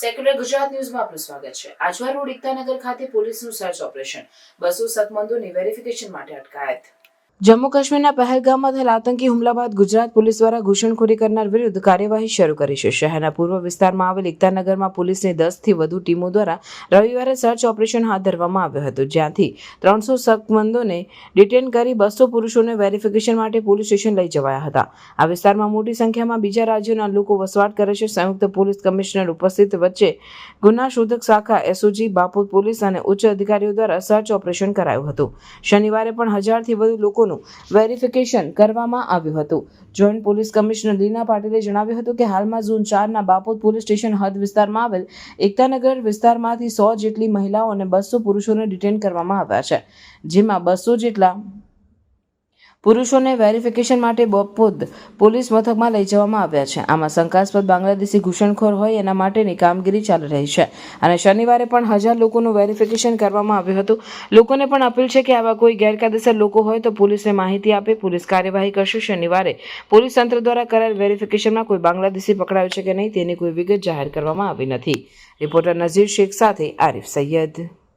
Secular Gujarat ન્યૂઝમાં આપનું સ્વાગત છે. આજવા રોડ એકતાનગર ખાતે પોલીસનું સર્ચ ઓપરેશન. બસો સતમંદોની વેરિફિકેશન માટે અટકાયત. જમ્મુ કાશ્મીરના પહેલગામમાં થયેલા આતંકી હુમલા બાદ ગુજરાત પોલીસ દ્વારા ઘૂસણખોરી કરનાર વિરુદ્ધ કાર્યવાહી શરૂ કરી છે. શહેરના પૂર્વ વિસ્તારમાં આવેલ એકતાનગરમાં પોલીસની દસથી વધુ ટીમો દ્વારા રવિવારે સર્ચ ઓપરેશન હાથ ધરવામાં આવ્યું હતું. જ્યાંથી ત્રણસો શકમંદોને ડિટેન કરી બસો પુરુષોને વેરિફિકેશન માટે પોલીસ સ્ટેશન લઈ જવાયા હતા. આ વિસ્તારમાં મોટી સંખ્યામાં બીજા રાજ્યોના લોકો વસવાટ કરે છે. સંયુક્ત પોલીસ કમિશનર ઉપસ્થિત વચ્ચે ગુના શોધક શાખા એસઓજી, બાપુ પોલીસ અને ઉચ્ચ અધિકારીઓ દ્વારા સર્ચ ઓપરેશન કરાયું હતું. શનિવારે પણ હજારથી વધુ લોકોનું વેરિફિકેશન કરવામાં આવ્યું હતું. જોઈન્ટ પોલીસ કમિશનર લીના પાટીલે જણાવ્યું હતું કે હાલમાં ઝોન ચારના બાપોદ પોલીસ સ્ટેશન હદ વિસ્તારમાં આવેલ એકતાનગર વિસ્તારમાંથી સો જેટલી મહિલાઓ અને બસો પુરુષોને ડિટેન કરવામાં આવ્યા છે, જેમાં બસો જેટલા પુરુષોને વેરિફિકેશન માટે બપોદ પોલીસ મથકમાં લઈ જવામાં આવ્યા છે. આમાં શંકાસ્પદ બાંગ્લાદેશી ઘૂસણખોર હોય એના માટેની કામગીરી ચાલી રહી છે અને શનિવારે પણ હજાર લોકોનું વેરિફિકેશન કરવામાં આવ્યું હતું. લોકોને પણ અપીલ છે કે આવા કોઈ ગેરકાયદેસર લોકો હોય તો પોલીસને માહિતી આપે. પોલીસ કાર્યવાહી કરશે. શનિવારે પોલીસ તંત્ર દ્વારા કરાયેલ વેરિફિકેશનમાં કોઈ બાંગ્લાદેશી પકડાયો છે કે નહીં તેની કોઈ વિગત જાહેર કરવામાં આવી નથી. રિપોર્ટર નઝીર શેખ સાથે આરિફ સૈયદ.